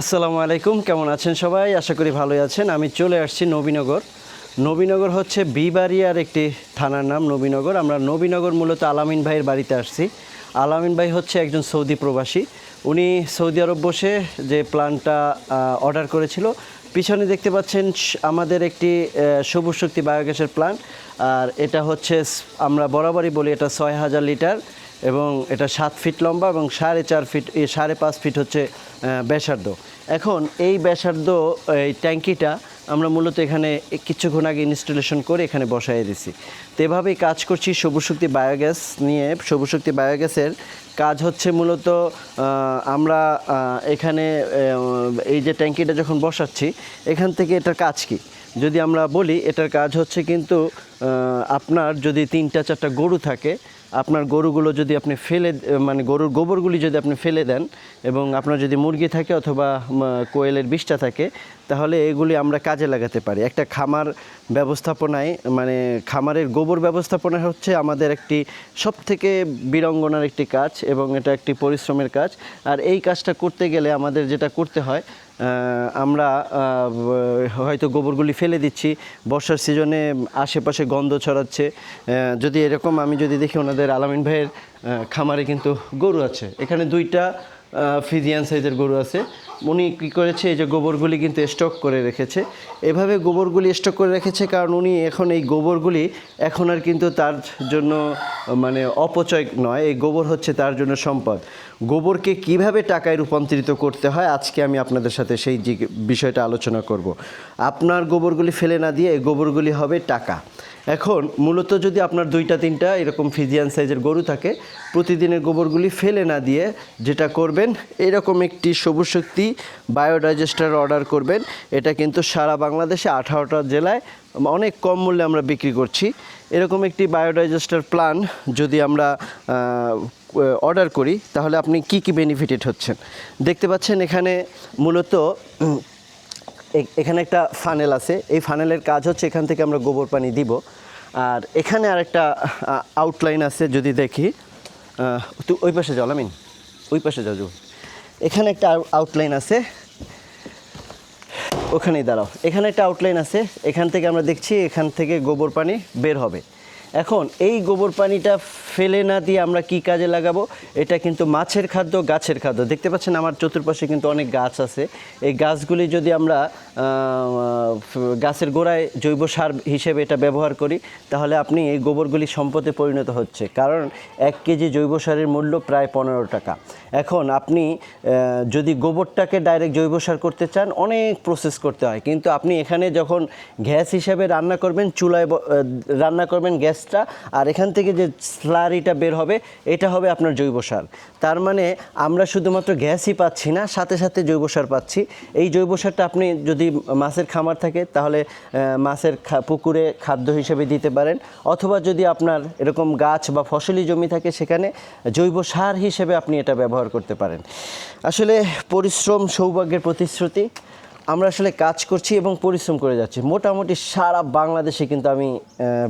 আসসালামু আলাইকুম, কেমন আছেন সবাই? আশা করি ভালোই আছেন। আমি চলে আসছি নবীনগর। নবীনগর হচ্ছে বিবাড়িয়ার একটি থানার নাম নবীনগর। আমরা নবীনগর মূলত আলামিন ভাইয়ের বাড়িতে আসছি। আলামিন ভাই হচ্ছে একজন সৌদি প্রবাসী। উনি সৌদি আরব বসে যে প্ল্যানটা অর্ডার করেছিল পিছনে দেখতে পাচ্ছেন আমাদের একটি সবুজ শক্তি বায়োগ্যাসের প্লান্ট আর এটা হচ্ছে আমরা বরাবরই বলি এটা ছয় হাজার লিটার এবং এটা সাত ফিট লম্বা এবং সাড়ে চার ফিট সাড়ে পাঁচ ফিট হচ্ছে ব্যাসার্ধ। এখন এই ব্যাসার্ধ, এই ট্যাঙ্কিটা আমরা মূলত এখানে কিছুক্ষণ আগে ইনস্টলেশন করে এখানে বসাই দিছি। তো এভাবেই কাজ করছি সবুজ শক্তি বায়োগ্যাস নিয়ে। সবুজ শক্তি বায়োগ্যাসের কাজ হচ্ছে মূলত আমরা এখানে এই যে ট্যাঙ্কিটা যখন বসাচ্ছি, এখান থেকে এটার কাজ কি? যদি আমরা বলি, এটার কাজ হচ্ছে কিন্তু আপনার যদি তিনটা চারটা গরু থাকে আপনার গরুগুলো যদি আপনি ফেলে মানে গরুর গোবরগুলি যদি আপনি ফেলে দেন এবং আপনার যদি মুরগি থাকে অথবা কোয়েলের বিষটা থাকে, তাহলে এগুলি আমরা কাজে লাগাতে পারি। একটা খামার ব্যবস্থাপনায় মানে খামারের গোবর ব্যবস্থাপনা হচ্ছে আমাদের একটি সবথেকে বীরঙ্গনার একটি কাজ এবং এটা একটি পরিশ্রমের কাজ। আর এই কাজটা করতে গেলে আমাদের যেটা করতে হয় আমরা হয়তো গোবরগুলি ফেলে দিচ্ছি। বর্ষার সিজনে আশেপাশে গন্ধ ছড়াচ্ছে। যদি এরকম, আমি যদি দেখি ওনাদের আলামিন ভাইয়ের খামারে কিন্তু গরু আছে। এখানে দুইটা ফিজিয়ান সাইজের গরু আছে। উনি কী করেছে, এই যে গোবরগুলি কিন্তু স্টক করে রেখেছে। এভাবে গোবরগুলি স্টক করে রেখেছে কারণ উনি এখন এই গোবরগুলি এখন আর কিন্তু তার জন্য মানে অপচয় নয়, এই গোবর হচ্ছে তার জন্য সম্পদ। গোবরকে কীভাবে টাকায় রূপান্তরিত করতে হয়, আজকে আমি আপনাদের সাথে সেই বিষয়টা আলোচনা করব। আপনার গোবরগুলি ফেলে না দিয়ে এই গোবরগুলি হবে টাকা। এখন মূলত যদি আপনার দুইটা, তিনটা এরকম ফিজিয়ান সাইজের গরু থাকে, প্রতিদিনের গোবরগুলি ফেলে না দিয়ে যেটা করবেন, এরকম একটি সবুজ শক্তি বায়োডাইজেস্টার অর্ডার করবেন। এটা কিন্তু সারা বাংলাদেশে আঠারোটা জেলায় অনেক কম মূল্যে আমরা বিক্রি করছি। এরকম একটি বায়োডাইজেস্টার প্ল্যান যদি আমরা অর্ডার করি, তাহলে আপনি কি কি বেনিফিটেড হচ্ছেন? দেখতে পাচ্ছেন এখানে মূলত এখানে একটা ফানেল আছে। এই ফানেলের কাজ হচ্ছে এখান থেকে আমরা গোবর পানি দিব। আর এখানে আরেকটা আউটলাইন আছে যদি দেখি। তুই ওই পাশে যাও আমিন ওই পাশে যাও যাও। এখানে একটা আউটলাইন আছে। ওখানেই দাঁড়াও। এখানে একটা আউটলাইন আছে। এখান থেকে আমরা দেখছি এখান থেকে গোবর পানি বের হবে। এখন এই গোবর পানিটা ফেলে না দিয়ে আমরা কি কাজে লাগাবো? এটা কিন্তু মাছের খাদ্য, গাছের খাদ্য। দেখতে পাচ্ছেন আমার চতুর্পাশে কিন্তু অনেক গাছ আছে। এই গাছগুলি যদি আমরা গাছের গোড়ায় জৈব সার হিসেবে এটা ব্যবহার করি, তাহলে আপনি এই গোবরগুলি সম্পদে পরিণত হচ্ছে। কারণ এক কেজি জৈব সারের মূল্য প্রায় পনেরো টাকা। এখন আপনি যদি গোবরটাকে ডাইরেক্ট জৈব সার করতে চান, অনেক প্রসেস করতে হয়। কিন্তু আপনি এখানে যখন গ্যাস হিসেবে রান্না করবেন, চুলায় রান্না করবেন গ্যাসটা আর এখান থেকে যে স্লারিটা বের হবে, এটা হবে আপনার জৈব সার। তার মানে আমরা শুধুমাত্র গ্যাসই পাচ্ছি না, সাথে সাথে জৈব সার পাচ্ছি। এই জৈব সারটা আপনি যদি মাছের খামার থাকে, তাহলে মাছের পুকুরে খাদ্য হিসেবে দিতে পারেন। অথবা যদি আপনার এরকম গাছ বা ফসলি জমি থাকে সেখানে, জৈব সার হিসেবে আপনি এটা ব্যবহার করতে পারেন। আসলে পরিশ্রম, সৌভাগ্যের প্রতিশ্রুতি। আমরা আসলে কাজ করছি এবং পরিশ্রম করে যাচ্ছি। মোটামুটি সারা বাংলাদেশে কিন্তু আমি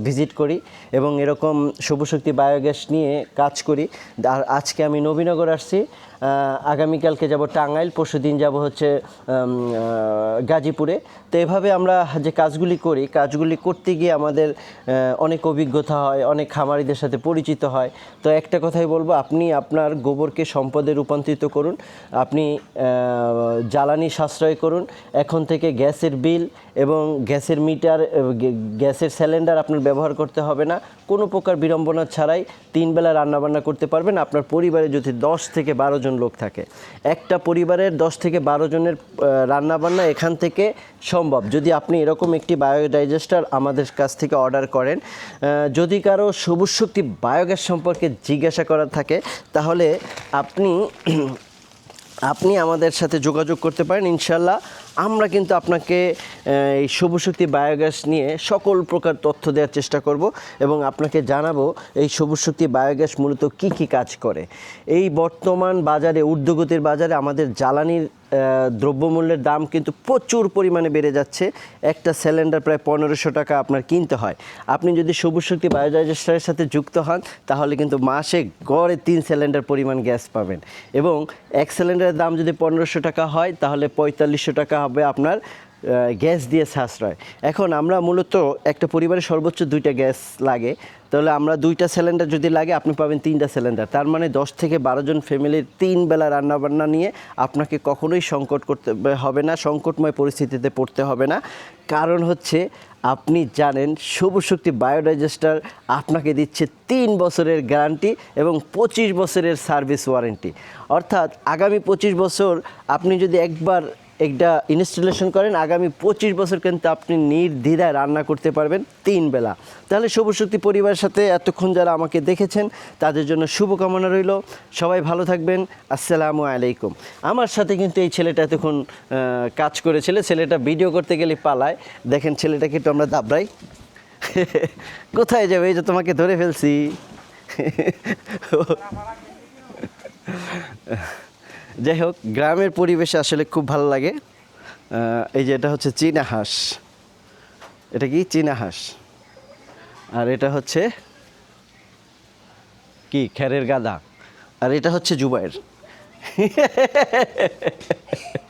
ভিজিট করি এবং এরকম শুভশক্তি শক্তি বায়োগ্যাস নিয়ে কাজ করি। আর আজকে আমি নবীনগর আসছি। আগামীকালকে যাব টাঙ্গাইল পরশু দিন যাব হচ্ছে গাজীপুরে। তো এভাবে আমরা যে কাজগুলি করি, কাজগুলি করতে গিয়ে আমাদের অনেক অভিজ্ঞতা হয়, অনেক খামারিদের সাথে পরিচিত হয়। তো একটা কথাই বলব, আপনি আপনার গোবরকে সম্পদে রূপান্তরিত করুন, আপনি জ্বালানি সাশ্রয় করুন, এখন থেকে গ্যাসের বিল এবং গ্যাসের মিটার গ্যাসের সিলিন্ডার আপনার ব্যবহার করতে হবে না। কোনো প্রকার বিড়ম্বনা ছাড়াই তিন বেলা রান্নাবান্না করতে পারবেন। আপনার পরিবারে যদি দশ থেকে বারো জন লোক থাকে। একটা পরিবারের দশ থেকে বারো জনের রান্নাবান্না এখান থেকে সম্ভব। যদি আপনি এরকম একটি বায়োডাইজেস্টার আমাদের কাছ থেকে অর্ডার করেন যদি কারও সবুজ শক্তি বায়োগ্যাস সম্পর্কে জিজ্ঞাসা করার থাকে, তাহলে আপনি আপনি আমাদের সাথে যোগাযোগ করতে পারেন ইনশাল্লাহ আমরা কিন্তু আপনাকে এই সবুশক্তি বায়োগ্যাস নিয়ে সকল প্রকার তথ্য দেওয়ার চেষ্টা করব এবং আপনাকে জানাব এই সবুশক্তি বায়োগ্যাস মূলত কি কি কাজ করে। এই বর্তমান বাজারে, ঊর্ধ্বগতির বাজারে আমাদের জ্বালানির দ্রব্যমূল্যের দাম কিন্তু প্রচুর পরিমাণে বেড়ে যাচ্ছে। একটা সিলিন্ডার প্রায় পনেরোশো টাকা আপনার কিনতে হয়। আপনি যদি সবুজ শক্তি বায়োডাইজেস্টারের সাথে যুক্ত হন, তাহলে কিন্তু মাসে গড়ে তিন সিলিন্ডার পরিমাণ গ্যাস পাবেন। এবং এক সিলিন্ডারের দাম যদি পনেরোশো টাকা হয়, তাহলে পঁয়তাল্লিশশো টাকা হবে আপনার গ্যাস দিয়ে সাশ্রয়। এখন আমরা মূলত একটা পরিবারে সর্বোচ্চ দুইটা গ্যাস লাগে। তাহলে আমরা দুইটা সিলিন্ডার যদি লাগে, আপনি পাবেন তিনটা সিলিন্ডার তার মানে দশ থেকে বারো জন ফ্যামিলির তিন বেলা রান্নাবান্না নিয়ে আপনাকে কখনোই সংকট করতে হবে না, সংকটময় পরিস্থিতিতে পড়তে হবে না। কারণ হচ্ছে, আপনি জানেন সবুজ শক্তি বায়োডাইজেস্টার আপনাকে দিচ্ছে তিন বছরের গ্যারান্টি এবং পঁচিশ বছরের সার্ভিস ওয়ারেন্টি অর্থাৎ আগামী পঁচিশ বছর আপনি যদি একবার একটা ইনস্টলেশন করেন, আগামী পঁচিশ বছর কিন্তু আপনি নির্দ্বিধায় রান্না করতে পারবেন তিন বেলা। তাহলে সবুজ শক্তি পরিবারের সাথে এতক্ষণ যারা আমাকে দেখেছেন, তাদের জন্য শুভকামনা রইল। সবাই ভালো থাকবেন। আসসালামু আলাইকুম। আমার সাথে কিন্তু এই ছেলেটা এতক্ষণ কাজ করেছিল। ছেলেটা ভিডিও করতে গেলে পালায়। দেখেন ছেলেটাকে একটু আমরা দাবড়াই। কোথায় যাবে? এই যে তোমাকে ধরে ফেলছি। যাই হোক, গ্রামের পরিবেশে আসলে খুব ভালো লাগে। এই যে এটা হচ্ছে চীনা হাঁস। এটা কি? চীনা হাঁস। আর এটা হচ্ছে কি? খ্যারের গাদা। আর এটা হচ্ছে জুবাইর।